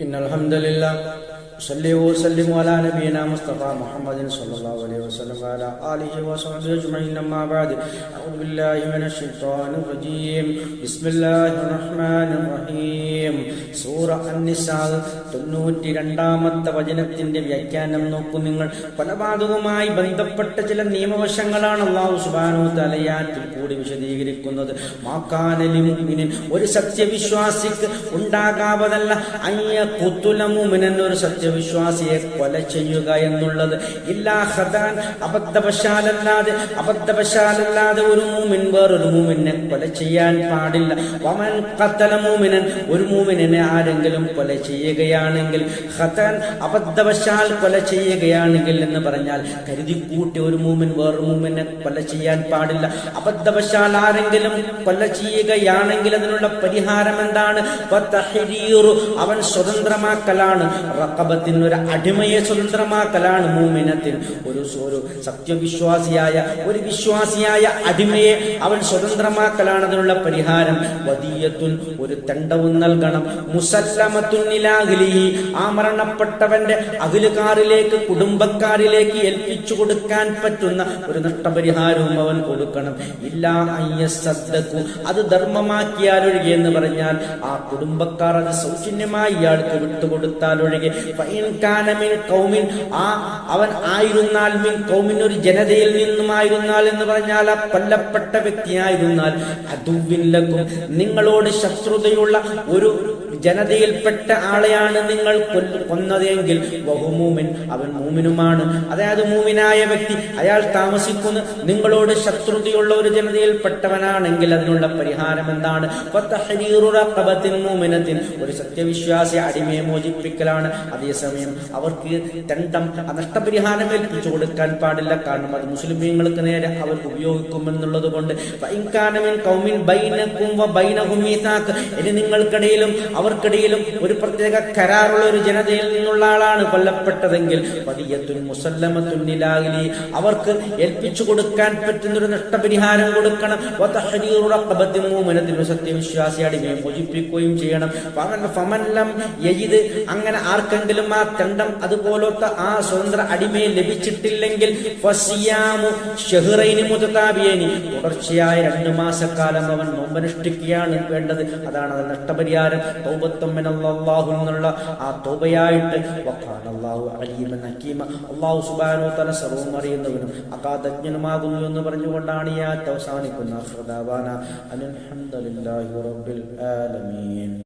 إن الحمد لله صلي وسلم على نبينا مصطفى محمد صلى الله عليه وسلم وعلى آله وصحبه أجمعين أما بعد أعوذ بالله من الشيطان الرجيم بسم الله الرحمن الرحيم സൂറ അന്നിസാൽ തൊണ്ണൂറ്റി രണ്ടാമത്തെ വചനത്തിന്റെ വ്യാഖ്യാനം നോക്കൂ നിങ്ങൾ കൊലപാതകവുമായി ബന്ധപ്പെട്ട ചില നിയമവശങ്ങളാണ് അള്ളാഹു സുബാനു തലയാറ്റിൽ കൂടി വിശദീകരിക്കുന്നത് മാക്കാനലിമുമിനിൻ ഒരു സത്യവിശ്വാസിക്ക് ഉണ്ടാകാവതല്ല അയ്യ കുത്തുലമുമിനൻ സത്യവിശ്വാസിയെ കൊല ചെയ്യുക എന്നുള്ളത് ഇല്ലാ ഹദാൻ അബദ്ധവശാലല്ലാതെ അബദ്ധവശാലല്ലാതെ ഒരു മൂമിൻ വേറൊരു മൂമിനെ കൊല ചെയ്യാൻ പാടില്ല. വമൻ കത്തല മൂമിനൻ ഒരു മൂമിനെ ആരെങ്കിലും കൊല ചെയ്യുകയാണെങ്കിൽ ഹദാൻ അബദ്ധവശാൽ കൊല ചെയ്യുകയാണെങ്കിൽ എന്ന് പറഞ്ഞാൽ കരുതി കൂട്ടി ഒരു മൂമിൻ വേറൊരു മൂമിനെ കൊല ചെയ്യാൻ പാടില്ല. അബദ്ധവശാൽ ആരെങ്കിലും കൊല ചെയ്യുകയാണെങ്കിൽ അതിനുള്ള പരിഹാരം എന്താണ്? അവൻ അവൻ സ്വതന്ത്രമാക്കലാണ്. റക്കബത്തിന് ഒരു അടിമയെ സ്വതന്ത്രമാക്കലാണ് മൂമിനത്തിന് ഒരു ഒരു സത്യവിശ്വാസിയായ ഒരു വിശ്വാസിയായ അടിമയെ അവൻ സ്വതന്ത്രമാക്കലാണ് അതിനുള്ള പരിഹാരം. വദീയത്തുൻ ഒരു തണ്ടവും നൽകണം. മുസല്ലമത്തുന്നിലാകിലി ആ മരണപ്പെട്ടവന്റെ അഖിലുകാരിലേക്ക് കുടുംബക്കാരിലേക്ക് ഏൽപ്പിച്ചു കൊടുക്കാൻ പറ്റുന്ന ഒരു നഷ്ടപരിഹാരവും അവൻ കൊടുക്കണം. ഇല്ല അയ്യസദ്ദക്കു അത് ധർമ്മമാക്കിയാലൊഴികെ എന്ന് പറഞ്ഞാൽ ആ കുടുംബക്കാർ അത് സൗജന്യമായി ഇയാൾക്ക് വിട്ടുകൊടുത്താൽ ഒഴികെ കൗമിൻ ആ അവൻ ആയിരുന്നാൽ മിൻ കൗമിൻ ഒരു ജനതയിൽ നിന്നുമായിരുന്നാൽ എന്ന് പറഞ്ഞാൽ ആ കൊല്ലപ്പെട്ട വ്യക്തിയായിരുന്നാൽ അതുവില്ലക്കും നിങ്ങളോട് ശത്രുതയുള്ള ഒരു ജനതയിൽപ്പെട്ട ആളെയാണ് നിങ്ങൾ കൊന്നതെങ്കിൽ ബഹുമൂമിൻ അവൻ മൂമിനുമാണ്. അതായത് മൂമിനായ വ്യക്തി അയാൾ താമസിക്കുന്ന. നിങ്ങളോട് ശത്രുതയുള്ള ഒരു ജനതയിൽപ്പെട്ടവനാണെങ്കിൽ അതിനുള്ള പരിഹാരം എന്താണ്? ഒരു സത്യവിശ്വാസി അടിമയെ മോചിപ്പിക്കലാണ്. അതേസമയം അവർക്ക് ദണ്ഡം നഷ്ടപരിഹാരം ഏൽപ്പിച്ചു കൊടുക്കാൻ പാടില്ല. കാരണം അത് മുസ്ലിമീങ്ങൾക്ക് നേരെ അവർ ഉപയോഗിക്കുമെന്നുള്ളത് കൊണ്ട് നിങ്ങൾക്കിടയിലും അവർക്കിടയിലും ഒരു പ്രത്യേക കരാറുള്ള ഒരു ജനതയിൽ നിന്നുള്ള ആളാണ് കൊല്ലപ്പെട്ടതെങ്കിൽ അവർക്ക് ഏൽപ്പിച്ചു കൊടുക്കാൻ പറ്റുന്ന ഒരു നഷ്ടപരിഹാരം കൊടുക്കണം. സത്യവിശ്വാസി അടിമയെ മോചിപ്പിക്കുകയും ചെയ്യണം. ഫമൻ ഫമല്ലം യജിദ് അങ്ങനെ ആർക്കെങ്കിലും ആ തണ്ടം അതുപോലത്തെ ആ സ്വതന്ത്ര അടിമയെ ലഭിച്ചിട്ടില്ലെങ്കിൽ തുടർച്ചയായ രണ്ടു മാസക്കാലം അവൻ നോമ്പനുഷ്ഠിക്കുകയാണ് വേണ്ടത്. അതാണ് അത് നഷ്ടപരിഹാരം. തൗബത്തമ്മനല്ലാഹു എന്നുള്ള ആ തൗബയായിട്ട് വഖാനല്ലാഹു അലീമ ഹക്കീമ അല്ലാഹു സുബ്ഹാനഹു വതആല സർവം അറിയുന്നവനും അകാതജ്ഞനുമാകുന്നു എന്ന് പറഞ്ഞുകൊണ്ടാണ് ഈ ആറ്റ് അവസാനിക്കുന്ന അൽഹംദുലില്ലാഹി റബ്ബിൽ ആലമീൻ.